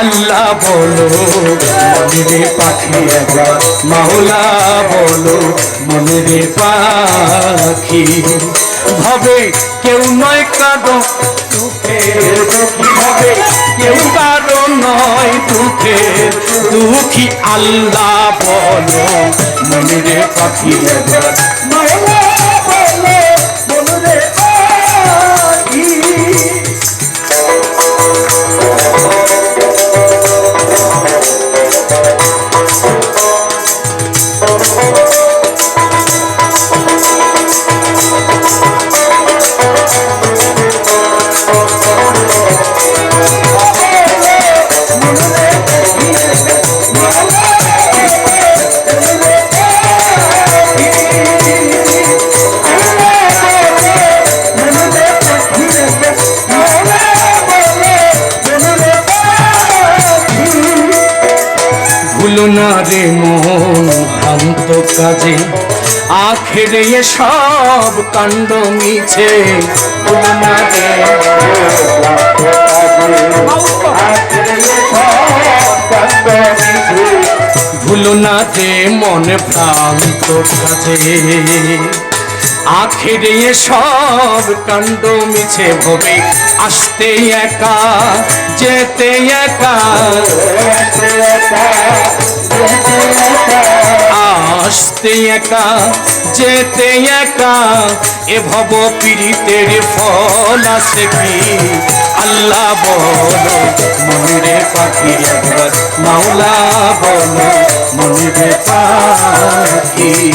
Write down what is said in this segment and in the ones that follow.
বলো, মনের পাখি একবার মাওলা বলো, মনের পাখি। ভাবে কেউ নয় কারও দুঃখের দুঃখী। কেউ কারও নয় দুঃখী। আল্লাহ বলো, মনের পাখি একবার ভুলো না রে মন ভ্রান্ত কাজে। আখেরে সব কাণ্ড মিছে। ভুলো না রে ভুলো না রে মন ভ্রান্ত কাজে। আখেরে সব কাণ্ড মিছে ভবে। আসতে একা, যেতে একা। আসতে একা, যেতে একা। এ ভব পীড়িতের ফল আছে কি? আল্লাহ বলো, মনিরে পাখি একবার। মাওলা বলো, মনিরে পাখি।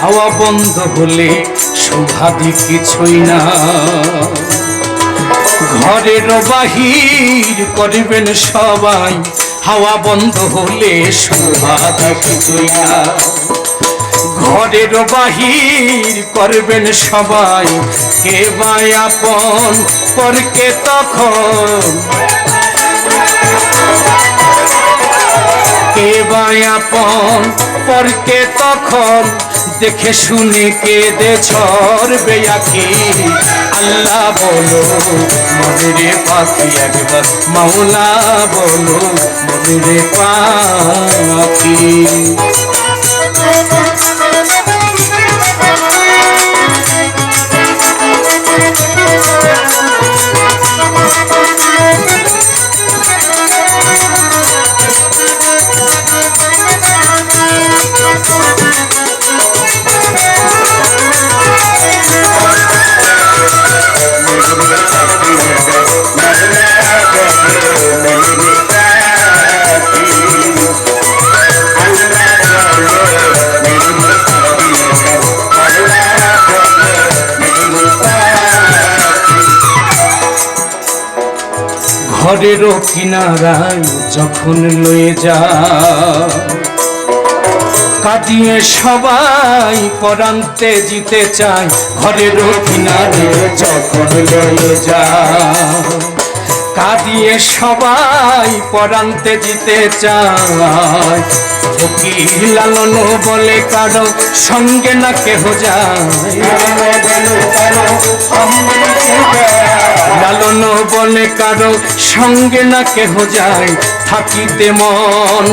হাওয়া বন্ধ হলে শোভাদি কিছুই না। ঘরের বাহির করবেন সবাই হাওয়া বন্ধ হলে শোভাদি কিছুই ঘরের বাহির করবেন সবাই, কে বাই আপন পরকে তখন? কে বাই আপন পরকে তখন? দেখে শুনে কেঁদে ছড়বে আখি। আল্লাহ বলো মনিরে পাখি একবার মাওলা বলো মনিরে পাখি। ঘরেরও কিনারায় যখন লয়ে যা কাটিয়ে সবাই পরান্তে জিতে চায়। ঘরেরও কিনারে যখন লয়ে যা কাঁদিয়ে সবাই পরান্তে জিতে চায়। ফকির লালন বলে কারও সঙ্গে না কেহ যায়। কারও সঙ্গে না কেহ যায়, থাকিতে মন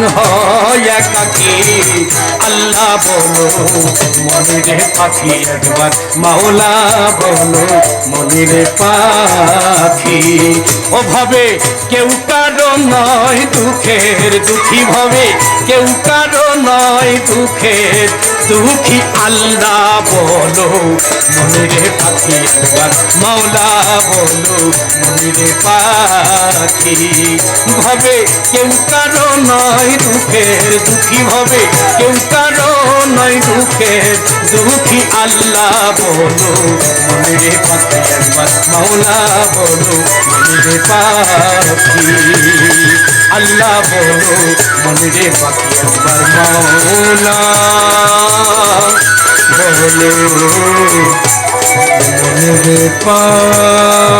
একাকি। আল্লাহ বলো, মনিরে পাখি একবার, মাওলা বলো, মনিরে পাখি। ও ভাবে কেউ কারও নয় দুঃখের, দুঃখী ভাবে কেউ কারও নয় দুঃখের। দুঃখী আল্লাহ বলো, মনিরে পাখি একবার মাওলা বলো, মনিরে পাখি। ভাবে কেউ কারও নয় দুঃখের, দুঃখী ভাবে কেউ কারও নয় দুঃখের। দুঃখী আল্লাহ বলো, মনিরে পাখি একবার মাওলা বলো, মনিরে পাখি। আল্লাহ বলো, মনিরে পাখি একবার মাওলা। Let it fall.